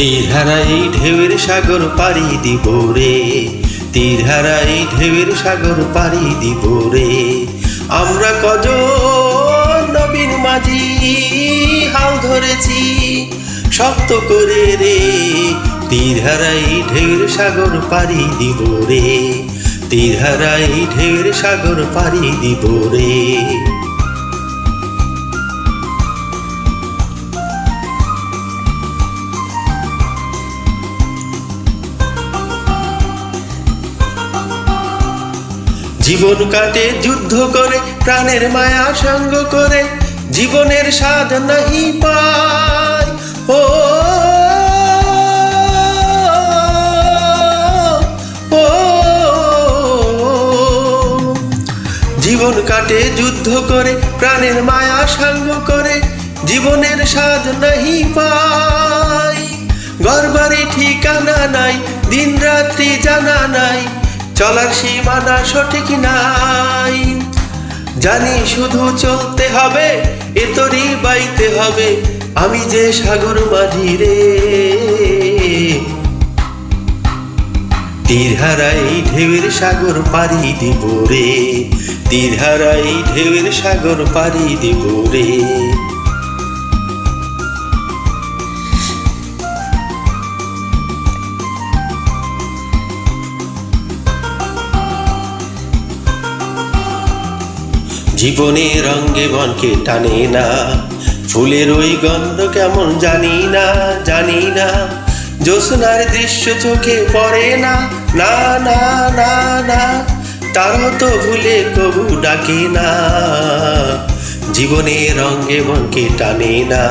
তীরহারাই ঢেউয়ের সাগর পাড়ি দিব রে। তীরহারাই ঢেউয়ের সাগর পাড়ি দিব রে। আমরা কজন নবীন মাঝি, হাল ধরেছি শক্ত করে রে। তীরহারাই ঢেউয়ের সাগর পাড়ি দিব রে। তীরহারাই ঢেউয়ের সাগর পাড়ি দিব রে। জীবন কাটে যুদ্ধ করে, প্রাণের মায়া সাঙ্গ করে, জীবনের স্বাদ নাহি পায় ও জীবন কাটে, যুদ্ধ করে, প্রাণের মায়া সাঙ্গ করে, জীবনের স্বাদ নাহি পাই। গড়বাড়ি ঠিকানা নাই দিন রাত্রি জানা নাই চলার সীমানা সঠিক নাই। জানি শুধু চলতে হবে, এ তরি বাইতে হবে, আমি যে সাগর মাঝি রে। তীরহারাই ঢেউয়ের সাগর পারি দিব রে তীরহারাই ঢেউয়ের সাগর পারি দিব রে। জীবনে রঙ্গে বনকে টানে না। ফুলের ওই গন্ধ কেমন জানি না জানি না। জ্যোৎস্নার দৃশ্য চোখে পড়ে না না না না না। তারও তো ভুলে কবু ডাকে না। জীবনে রঙ্গে মনকে টানে না।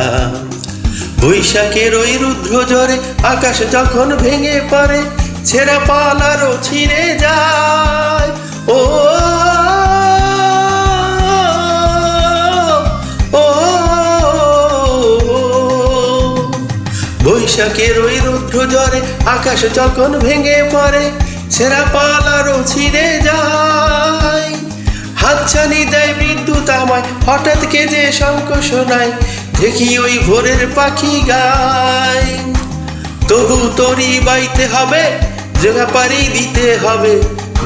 বৈশাখের ওই রুদ্র জ্বরে আকাশ যখন ভেঙে পড়ে, ছেঁড়া পালারও ছিঁড়ে যায়। ও বৈশাখের ওই রুদ্র জ্বরে আকাশ যখন ভেঙে পড়ে, ছেঁড়া পালারও ছিঁড়ে যায়। হাতছানি দেয় বিদ্যুৎ আমায়, হঠাৎ কে যে শঙ্খ শোনায় দেখি ওই ভোরের পাখি গায়। তবু তরি বাইতে হবে জোগা পারি দিতে হবে,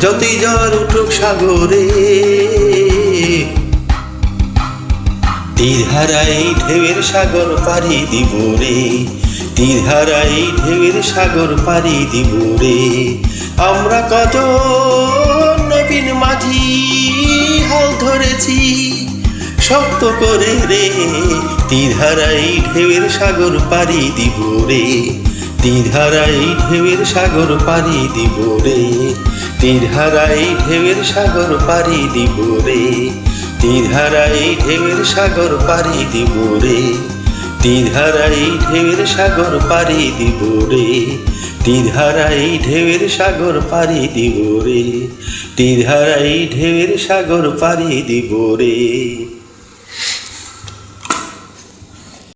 যতই জ্বর উঠুক সাগরে। তীরহারাই ঢেউয়ের সাগর পাড়ি দিব রে। তীরহারাই ঢেউয়ের সাগর পাড়ি দিব রে। আমরা কত নবীন মাঝি, হাল ধরেছি শক্ত করে রে। তীরহারাই ঢেউয়ের সাগর পাড়ি দিব রে। তীরহারাই ঢেউয়ের সাগর পাড়ি দিব রে। তীরহারাই ঢেউয়ের সাগর পাড়ি দিব রে। তীরহারাই ঢেউয়ের সাগর পাড়ি দিব রে। তিধারাই ঢেউয়ের সাগর পাড়ি দিব রে। তিধারাই ঢেউয়ের সাগর পাড়ি দিব রে। তিধারাই ঢেউয়ের সাগর পাড়ি দিব রে।